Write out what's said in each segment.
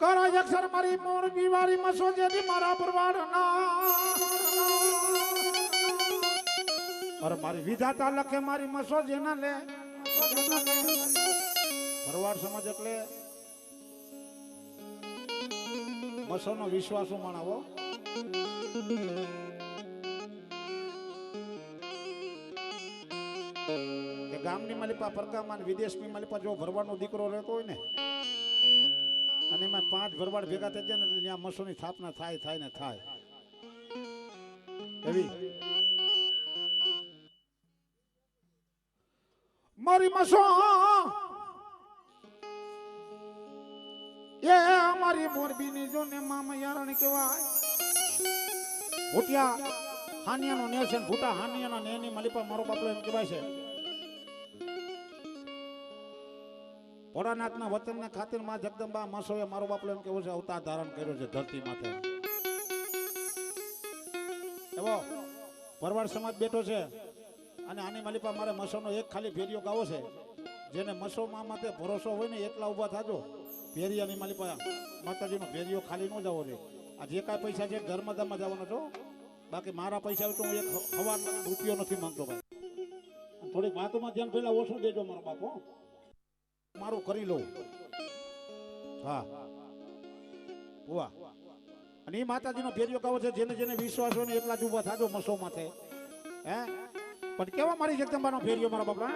કરો અક્ષર મારી મોર બીવારી મસો જેથી મારા પરવાડ ના. અરે મારી વિધાતા લખે મારી મસો જેના લે. ભરવાડ સમાજ એટલે મસોનો વિશ્વાસો માણાવો ગામની માલિપા પરકામાં વિદેશની માલિપા જો ભરવાડનો દીકરો રહેતો હોય ને અને એમાં પાંચ ભરવાડ ભેગા થઈ જાય ને એટલે ત્યાં મસોની સ્થાપના થાય થાય ને થાય. એવી મારી મસો, એ અમારી મોરબીની જો ને મામા યારણ કહેવાય. ભૂટિયા હાનિયાનો ને છે ભૂટા હાનિયાનો ને એની મલિપા મારો બાપલો એમ કહેવાય છે. ભોળાનાથના વતનને ખાतिर માં જગદંબા મસોએ મારો બાપલો એમ કેવું છે, અવતાર ધારણ કર્યો છે ધરતી માથે. એવો ભરવાડ સમાજ બેઠો છે અને આની માલિપા મારે મસોનો એક ખાલી ફેરિયો ગાવો છે. જેને મસો માં માથે ભરોસો હોય ને એટલા ઊભા થાજો. ફેરિયાની માલિપા માતાજીનો ફેરિયો ખાલી ન જવો જોઈએ આ જે કાંઈ પૈસા છે ધર્મદામાં જવાનો છો. બાકી મારા પૈસા તો હું એક હવા રૂપિયો નથી માંગતો ભાઈ. થોડીક વાતોમાં ધ્યાન પહેલાં ઓછું દેજો મારો બાપો? મારું કરી લઉં. હા. વાહ અને એ માતાજીનો ફેરિયો કહો છે, જેને જેને વિશ્વાસ હોય ને એટલા જ ઊભા થાજો મસો માથે હે? પણ કેવા મારી જગદંબાનો ફેરિયો મારા બાપા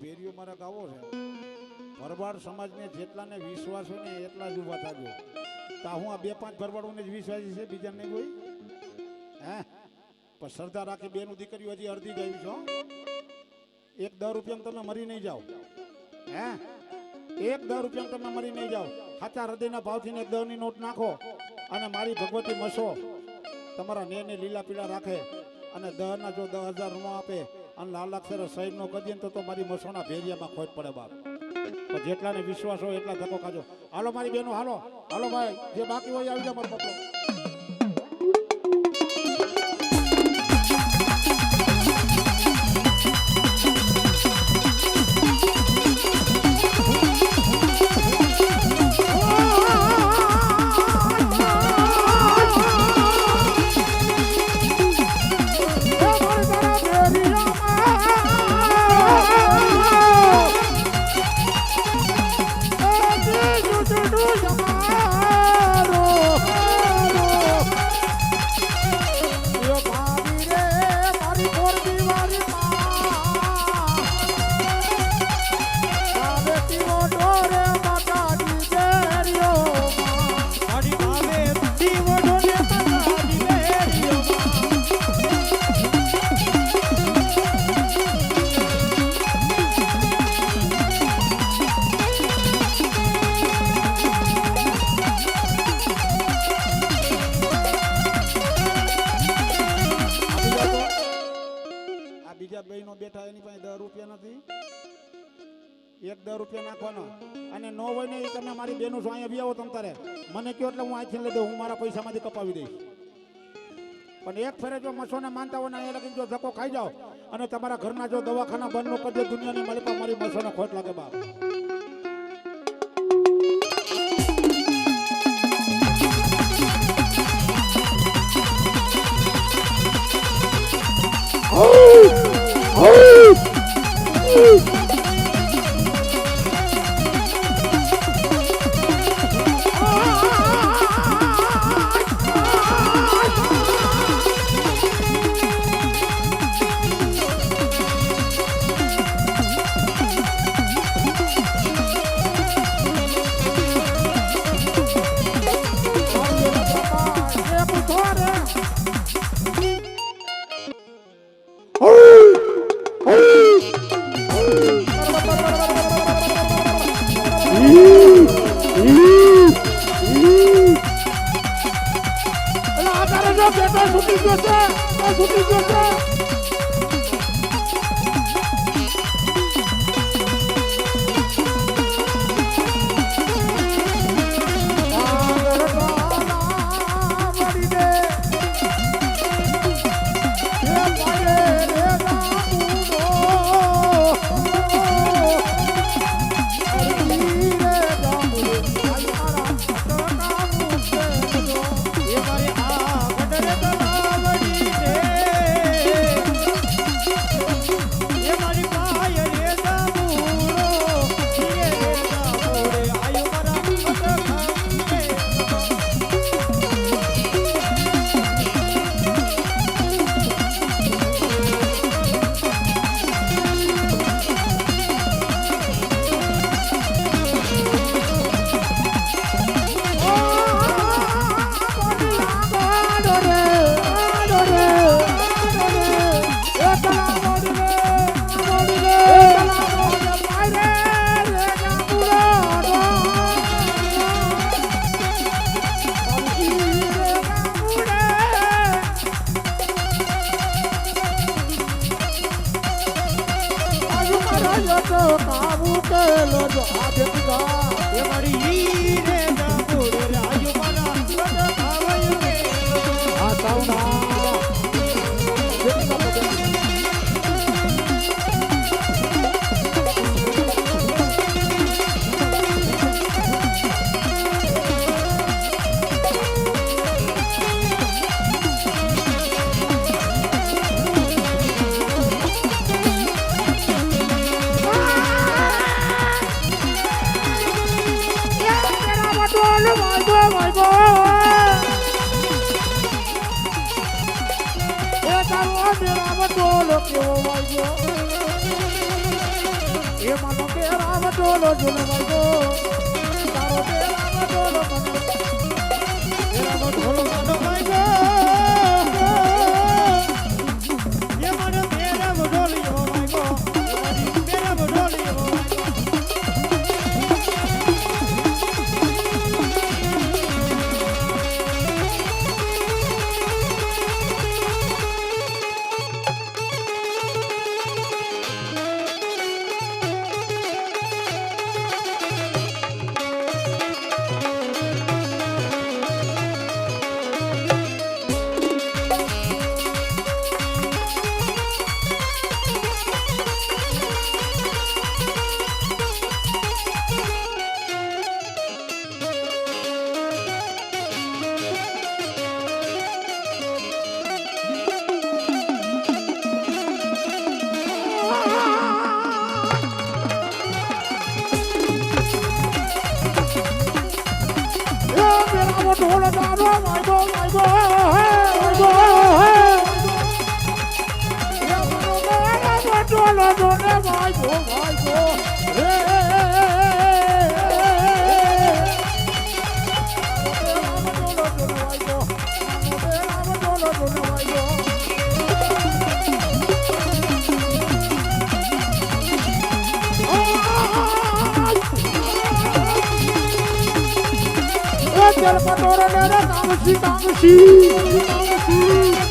ભેરિયો મારે ગાવો છે. ભરવાડ સમાજને જેટલાને વિશ્વાસ હોય ને એટલા જ ઊભા થાજો. તા હું આ બે પાંચ ભરવાડોને જ વિશ્વાસી છે બીજા નહીં કોઈ હે? પણ શ્રદ્ધા રાખી બેનું દીકરીઓ હજી અડધી ગયું છો એક દર રૂપિયામાં તમે મરી નહીં જાઓ. હે? એક દર રૂપિયામાં તમે મરી નહીં જાઓ. સાચા હૃદયના ભાવથી ને એક દરની નોટ નાખો અને મારી ભગવતી મસો. તમારા નેને લીલા પીળા રાખે અને દહના જો દસ હજાર ન આપે અને લાલ અક્ષરે સહીદ નો કરીએ ને તો મારી મસોના ભેરિયામાં ખોટ પડે બાપ. પણ જેટલાને વિશ્વાસ હોય એટલા ધક્કો ખાજો. હાલો મારી બેનો, હાલો. હાલો ભાઈ, જે બાકી હોય આવી જાઓ મારો બાપો એની પાસે દસ રૂપિયા નથી. એક દસ રૂપિયા નાખવાનો. અને ન હોય ને એ તમે મારી બેનું છો અહીંયા આવો તમ તારે. મને કહો એટલે હું અહીંથી લઈ દઉં, હું મારા પૈસામાંથી કપાવી દઈશ. પણ એક ફેરે જો મસોને માનતા હોય ને અહીંયા લગીને જો ધક્કો ખાઈ જાઓ, અને તમારા ઘરના જો દવાખાના બંધ નો કરજો દુનિયાની મારી પાસે મારી મસોને ખોટ લાગે બાપ. એટલે આ તારે બેટો છૂટી ગયો છે છૂટી ગયો છે કાબુ કેલો જો આ બેટા આ મારો કે રામ ડોલો ઝુલવાયો તારો કે રામ ડોલો મને Kamusi, kamusi, kamusi.